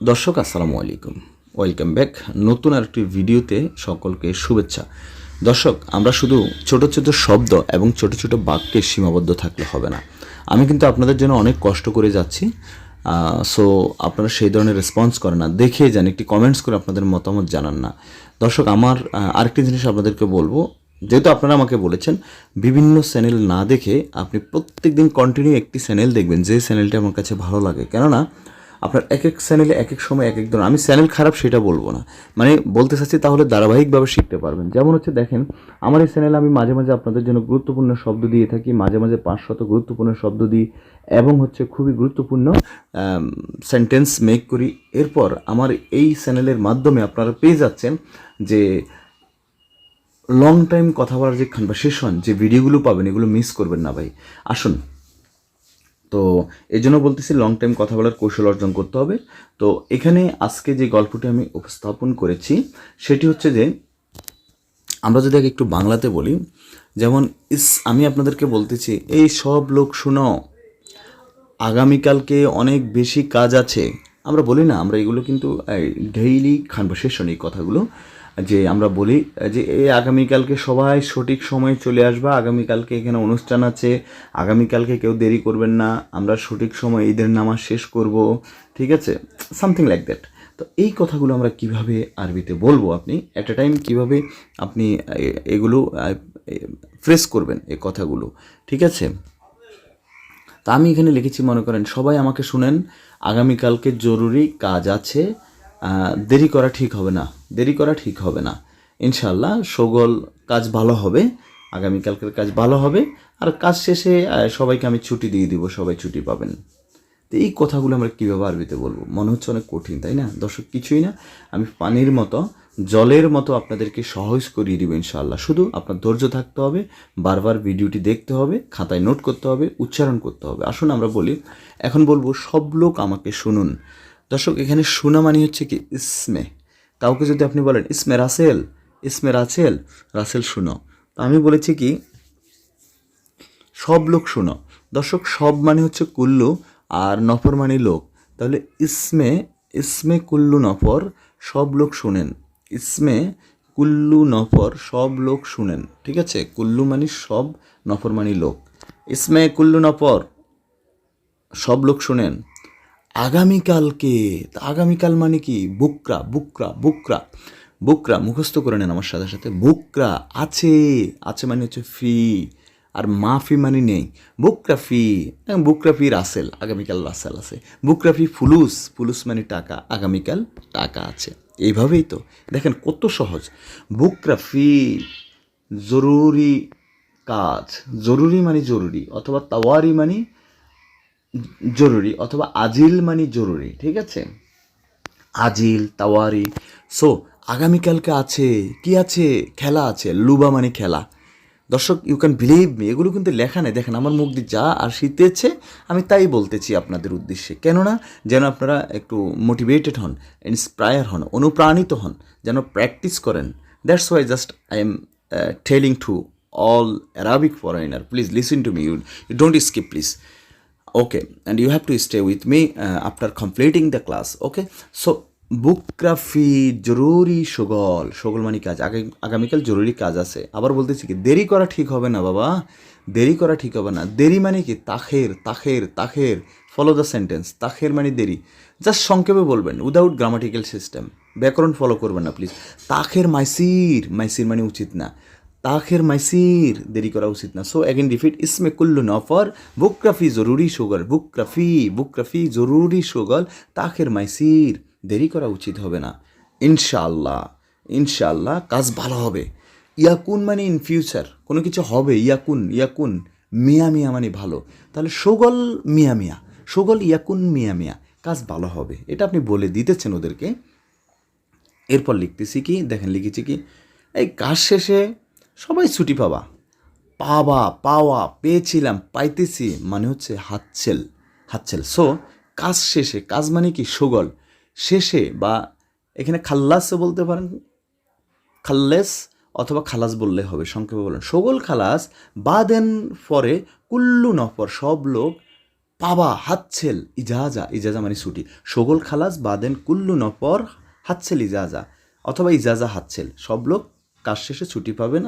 দর্শক, আসসালামু আলাইকুম। ওয়েলকাম ব্যাক নতুন আরেকটি ভিডিওতে সকলকে শুভেচ্ছা। দর্শক, আমরা শুধু ছোট ছোট শব্দ এবং ছোট ছোট বাক্যে সীমাবদ্ধ থাকলে হবে না। আমি কিন্তু আপনাদের জন্য অনেক কষ্ট করে যাচ্ছি। সো আপনারা সেই ধরনের রেসপন্স করেন না। দেখে যান, একটি কমেন্টস করে আপনাদের মতামত জানান না। দর্শক, আমার আরেকটি জিনিস আপনাদেরকে বলব। যেহেতু আপনারা আমাকে বলেছেন, বিভিন্ন চ্যানেল না দেখে আপনি প্রত্যেক দিন কন্টিনিউ একটি চ্যানেল দেখবেন। যে চ্যানেলটি আমার কাছে ভালো লাগে। কেননা আপনার এক এক চ্যানেলে এক এক সময় এক এক ধরনের আমি চ্যানেল খারাপ সেটা বলব না। মানে বলতে চাচ্ছি তাহলে ধারাবাহিকভাবে শিখতে পারবেন। যেমন হচ্ছে দেখেন, আমার এই চ্যানেলে আমি মাঝে মাঝে আপনাদের জন্য গুরুত্বপূর্ণ শব্দ দিয়ে থাকি, মাঝে মাঝে পাঁচশত গুরুত্বপূর্ণ শব্দ দিই এবং হচ্ছে খুবই গুরুত্বপূর্ণ সেন্টেন্স মেক করি। এরপর আমার এই চ্যানেলের মাধ্যমে আপনারা পেয়ে যাচ্ছেন যে লং টাইম কথা বলার যে খান বা কনভারসেশন যে ভিডিওগুলো পাবেন, এগুলো মিস করবেন না ভাই। আসুন তো এই জন্য বলতেছি লং টাইম কথা বলার কৌশল অর্জন করতে হবে। তো এখানে আজকে যে গল্পটি আমি উপস্থাপন করেছি, সেটি হচ্ছে যে আমরা যদি একটু বাংলাতে বলি, যেমন, ইস, আমি আপনাদেরকে বলতেছি, এই সব লোক শুনো, আগামীকালকে অনেক বেশি কাজ আছে। আমরা বলি না, আমরা এগুলো কিন্তু ডেইলি কনভারসেশন এই কথাগুলো। যে আমরা বলি, যে এই আগামীকালকে সবাই সঠিক সময়ে চলে আসবা, আগামীকালকে এখানে অনুষ্ঠান আছে, আগামীকালকে কেউ দেরি করবেন না, আমরা সঠিক সময় ঈদের নামাজ শেষ করব, ঠিক আছে? সামথিং লাইক দ্যাট তো এই কথাগুলো আমরা কীভাবে আরবিতে বলব আপনি? অ্যাট এ টাইম কীভাবে আপনি এগুলো ফ্রেস করবেন এই কথাগুলো, ঠিক আছে? তা আমি এখানে লিখেছি, মনে করেন, সবাই আমাকে শুনেন, আগামীকালকে জরুরি কাজ আছে দেরি করা ঠিক হবে না। দেরি করা ঠিক হবে না। ইনশাল্লাহ সগল কাজ ভালো হবে, আগামীকালকের কাজ ভালো হবে, আর কাজ শেষে সবাইকে আমি ছুটি দিয়ে দিব, সবাই ছুটি পাবেন। তো এই কথাগুলো আমরা কীভাবে আরবিতে বলব? মনে হচ্ছে অনেক কঠিন, তাই না? দর্শক, কিছুই না। আমি পানির মতো, জলের মতো আপনাদেরকে সহজ করিয়ে দিব ইনশাআল্লাহ। শুধু আপনার ধৈর্য থাকতে হবে, বারবার ভিডিওটি দেখতে হবে, খাতায় নোট করতে হবে, উচ্চারণ করতে হবে। আসুন আমরা বলি, এখন বলব, সব লোক আমাকে শুনুন। দর্শক, এখানে শোনা মানে হচ্ছে কি, ইসমে। কাউকে যদি আপনি বলেন, ইসমে রাসেল ইসমে রাসেল রাসেল শুনো। আমি বলেছি কি, সব লোক শোনো। দর্শক, সব মানে হচ্ছে কুল্লু আর নফর মানে লোক। তাহলে ইসমে ইসমে কুল্লু, নফর, সব লোক শুনেন। ইসমে কুল্লু, নফর, সব লোক শুনেন। ঠিক আছে? কুল্লু মানে সব, নফর মানে লোক। ইসমে কুল্লু, নফর, সব লোক শুনেন। আগামীকালকে, আগামীকাল মানে কি? বুকরা বুকরা বুকরা। বুকরা, মুখস্থ করে নেন আমার সাথে সাথে। বুকরা আছে আছে মানে হচ্ছে ফি আর মাফি মানে নেই। বুকরা ফি এবং বুকরা ফি রাসেল, আগামীকাল রাসেল আছে। বুকরা ফি ফুলুস ফুলুস মানে টাকা, আগামীকাল টাকা আছে। এইভাবেই তো। দেখেন কত সহজ। বুকরা ফি জরুরি কাজ। জরুরি মানে জরুরি, অথবা তাওয়ারি মানে জরুরি অথবা আজিল মানে জরুরি, ঠিক আছে? আজিল, তাওয়ারি সো আগামীকালকে আছে, কি আছে? খেলা আছে, লুবা মানে খেলা। দর্শক ইউ ক্যান বিলিভ মি এগুলো কিন্তু লেখা নেই। দেখেন, আমার মুখ দিয়ে যা আর শীতেছে, আমি তাই বলতেছি আপনাদের উদ্দেশ্যে। কেননা, যেন আপনারা একটু মোটিভেটেড হন ইন্সপায়ার হন, অনুপ্রাণিত হন, যেন প্র্যাকটিস করেন। That's why just I am telling to all Arabic foreigner please listen to me you don't skip please okay and you have to stay with me uh, after completing the class okay? So বুকগ্রাফি জরুরি সগল সগল মানে কাজ আগে আগামীকাল জরুরি কাজ আছে। আবার বলতেছি কি দেরি করা ঠিক হবে না বাবা দেরি করা ঠিক হবে না। দেরি মানে কি? তাখের তাখের তাখের ফলো দ্য সেন্টেন্স তাখের মানে দেরি। জাস্ট সংক্ষেপে বলবেন উইদাউট গ্রামাটিক্যাল সিস্টেম ব্যাকরণ ফলো করবেন না প্লিজ তাখের মাইসির মাইসির মানে উচিত না। তাখের মাইসির দেরি করা উচিত না। সো অ্যাগেন রিপিট ইসমে কুল্লু নফর বুকরাফি জরুরি সুগল বুকরাফি বুকরাফি জরুরি সুগল তাখের মাইসির দেরি করা উচিত হবে না। ইনশাআল্লাহ ইনশাআল্লাহ, কাজ ভালো হবে। ইয়াকুন মানে ইন ফিউচার কোনো কিছু হবে, ইয়াকুন ইয়াকুন, মিয়া মিয়া মানে ভালো। তাহলে সোগল মিয়া মিয়া সোগল ইয়াকুন, মিয়া মিয়া, কাজ ভালো হবে। এটা আপনি বলে দিতেছেন ওদেরকে। এরপর লিখতেছি কি, দেখেন লিখেছি কি, এই কাজ শেষে সবাই ছুটি পাবা। পাওয়া পাওয়া, পেয়েছিলাম, পাইতেছি মানে হচ্ছে হাতছেল হাতছেল। সো কাজ শেষে, কাজ মানে কি? সুগল। শেষে বা এখানে খাল্লাসও বলতে পারেন। খাল্লেস অথবা খালাস বললে হবে, সংক্ষেপে বলেন। সগল, খালাস বা দেন পরে কুল্লু নফর, সব লোক পাবা, হাতছেল, ইজাজা। ইজাজা মানে ছুটি। সগল, খালাস বা দেন কুল্লু নফর, হাতছেল, ইজাজা। অথবা ইজাজা, হাতছেল। সব লোক কাজ শেষে ছুটি পাবেন